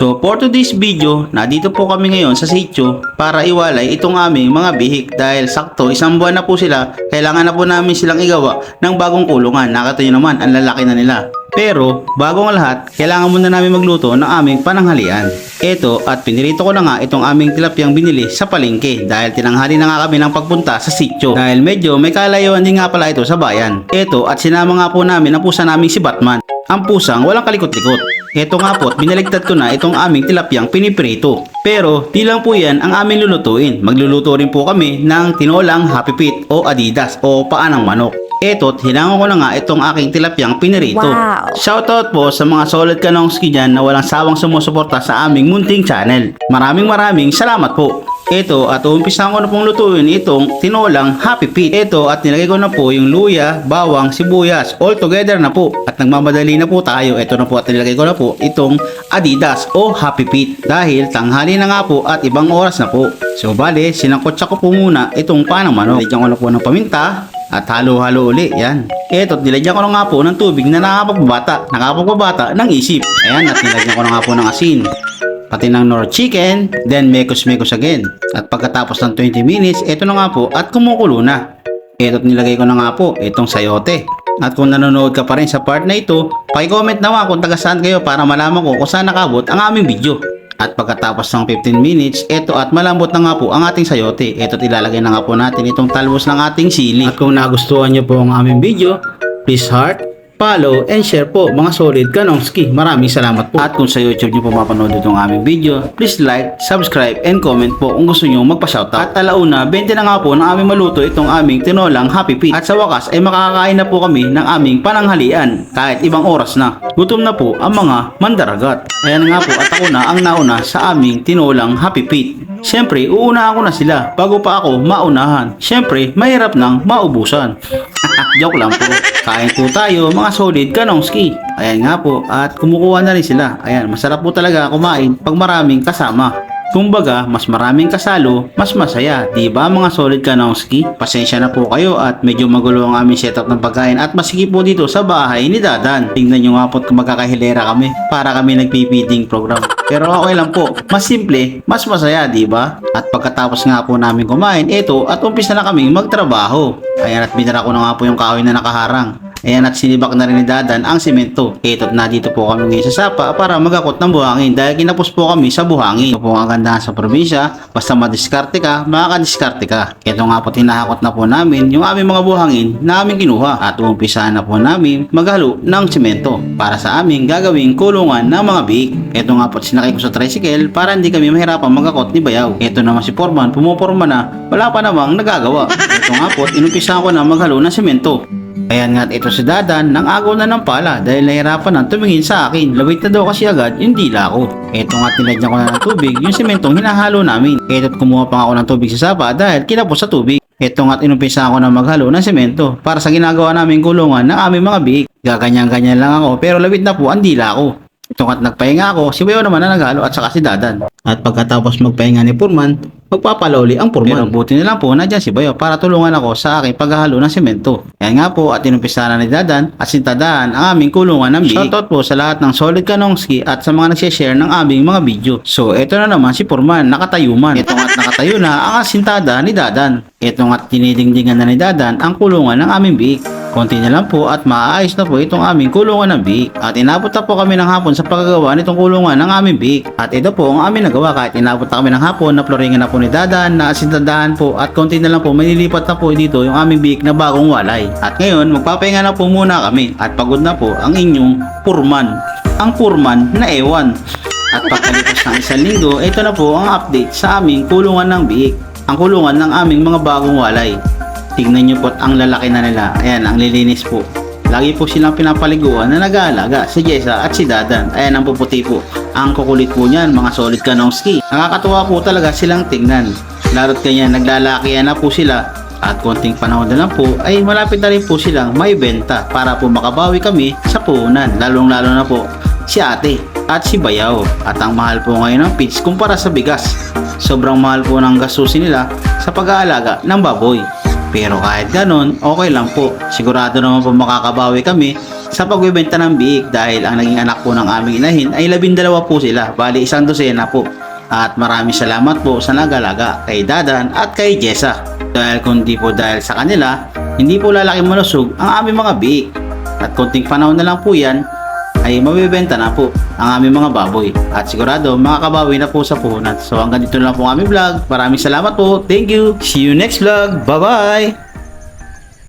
So for today's video, nandito po kami ngayon sa sitio para iwalay itong aming mga bihik dahil sakto isang buwan na po sila, kailangan na po namin silang igawa ng bagong kulungan. Nakita naman, ang lalaki na nila. Pero bago ang lahat, kailangan muna namin magluto ng aming pananghalian. Ito at pinirito ko na nga itong aming tilapiyang binili sa palengke dahil tinanghali na nga kami ng pagpunta sa sitio dahil medyo may kalayuan din nga pala ito sa bayan. Ito at sinama nga po namin ang pusa naming si Batman. Ang pusang walang kalikot-likot. Ito nga po, at binaligtad ko na itong aming tilapyang piniprito. Pero di lang po yan ang aming lulutuin. Magluluto rin po kami ng tinolang Happy Feet o Adidas o paanang manok. Eto, hinango ko na nga itong aking tilapyang pinirito. Wow. Shoutout po sa mga solid kanongski dyan na walang sawang sumusuporta sa aming munting channel. Maraming maraming salamat po. Ito at umpisahan ko na pong lutuin itong tinolang Happy Feet. Ito at nilagay ko na po yung luya, bawang, sibuyas, all together na po. At nagmamadali na po tayo. Ito na po at nilagay ko na po itong Adidas o Happy Feet. Dahil tanghali na nga po at ibang oras na po. So bale, sinangkotsa ko po muna itong panang manok. Nilagyan ko na po ng paminta, at halo-halo uli, yan. Eto, nilagyan ko na nga po ng tubig na nakapagbabata, nakapagbabata ng isip. Ayan, at nilagyan ko na nga po ng asin. Pati ng nor chicken, then mekos-mekos again. At pagkatapos ng 20 minutes, eto na nga po at kumukulo na. Eto at nilagay ko na nga po itong sayote. At kung nanonood ka pa rin sa part na ito, pakicomment naman kung taga saan kayo para malaman ko kung saan nakabot ang aming video. At pagkatapos ng 15 minutes, eto at malambot na nga po ang ating sayote. Eto at ilalagay na nga po natin itong talbos ng ating sili. At kung nagustuhan nyo po ang aming video, please heart, follow, and share po mga solid kanongski. Maraming salamat po. At kung sa YouTube nyo po mapanood itong aming video, please like, subscribe, and comment po kung gusto nyo magpa-shoutout. At talauna, 20 na nga po ng aming maluto itong aming tinolang Happy Feet. At sa wakas ay makakakain na po kami ng aming pananghalian kahit ibang oras na. Gutom na po ang mga mandaragat. Ayan nga po at ako na ang nauna sa aming tinolang Happy Feet. Siyempre, uunahan ko na sila bago pa ako maunahan. Siyempre, mahirap nang maubusan. Joke lang po. Kain po tayo mga solid kanongski. Ayan nga po at kumukuha na rin sila. Ayan, masarap po talaga kumain pag maraming kasama. Kumbaga, mas maraming kasalo, mas masaya. Di ba mga solid kanongski? Pasensya na po kayo at medyo magulo ang aming setup ng pagkain at masikip po dito sa bahay ni Dadan. Tingnan nyo nga po kung magkakahilera kami para kami nagpipiding program. Pero okay lang po. Mas simple, mas masaya, di ba? At pagkatapos nga po namin kumain, ito at umpisa na kaming magtrabaho. Ayan at binara ko na nga po yung kahoy na nakaharang. Ayan at sinibak na rin ni Dadan ang semento. Ito at na dito po kami ngayon sa sapa para magakot ng buhangin dahil kinapos po kami sa buhangin. Ito po ang kagandahan sa probinsya. Basta madiskarte ka, makakadiskarte ka. Ito nga po tinahakot na po namin yung aming mga buhangin na aming kinuha. At umpisahan na po namin maghalo ng semento para sa aming gagawing kulungan ng mga biik. Ito nga po sinakay ko sa tricycle para hindi kami mahirapan magakot ni Bayaw. Ito naman si Forman, pumuporma na, wala pa namang nagagawa. Ito nga po, inumpisahan ko na maghalo ng semento. Ayan nga at ito si Dadan nang agaw na ng pala dahil nahirapan na tumingin sa akin. Lawit na daw kasi agad yung dila ko. Ito nga tinadyan ko na ng tubig yung sementong hinahalo namin. Ito at kumuha pa ako ng tubig sa sapa dahil kinapos sa tubig. Ito nga't inumpisa ko na maghalo ng semento para sa ginagawa namin kulungan ng aming mga biik. Gaganyan-ganyan lang ako pero lawit na po ang dila ko. Ito nga't nagpahinga ako, si Bayo naman na naghalo at saka si Dadan. At pagkatapos magpahinga ni Purman, magpapalauli ang Purman. Pero buti na lang po nandiyan si Bayo para tulungan ako sa aking paghahalo ng semento. Yan nga po at inumpisa na ni Dadan at si Tadaan ang aming kulungan ng biik. Shoutout po sa lahat ng solid kanongski at sa mga nagsishare ng aming mga video. So ito na naman si Purman, nakatayo man. Ito nga't nakatayo na ang asintada ni Dadan. Ito nga't tinidingdingan na ni Dadan ang kulungan ng aming biik. Konti na lang po at maaayos na po itong aming kulungan ng biik. At inabot na po kami ng hapon sa paggawa nitong kulungan ng aming biik. At ito po ang aming nagawa kahit inabot na kami ng hapon na floringan na po ni Dadan na asintadahan po at konti na lang po manilipat na po dito yung aming biik na bagong walay. At ngayon magpapahinga na po muna kami at pagod na po ang inyong purman. Ang purman na ewan. At pagkalipas ng isang linggo, ito na po ang update sa aming kulungan ng biik. Ang kulungan ng aming mga bagong walay. Tingnan nyo po ang lalaki na nila. Ayan, ang lilinis po. Lagi po silang pinapaliguan na nag-aalaga si Jessa at si Dadan. Ayan ang puputi po. Ang kukulit po niyan, mga solid kanongski. Nakakatuwa po talaga silang tingnan. Lalo't kanya naglalakihan na po sila at konting panahon na lang po ay malapit na rin po silang may benta para po makabawi kami sa puhunan. Lalong lalo na po si ate at si Bayaw. At ang mahal po ngayon ng feeds kumpara sa bigas. Sobrang mahal po ng gastusin nila sa pag-aalaga ng baboy. Pero kahit ganon, okay lang po. Sigurado naman po makakabawi kami sa pagbebenta ng biik dahil ang naging anak po ng aming inahin ay labindalawa po sila. Bali isang dosena po. At maraming salamat po sa nagalaga kay Dadan at kay Jessa. Dahil kundi po dahil sa kanila, hindi po lalaki malusog ang aming mga biik. At konting panahon na lang po yan, ay mabibenta na po ang aming mga baboy. At sigurado makakabawi na po sa puhunan. So hanggang dito na lang po ang aming vlog. Maraming salamat po. Thank you. See you next vlog. Bye-bye.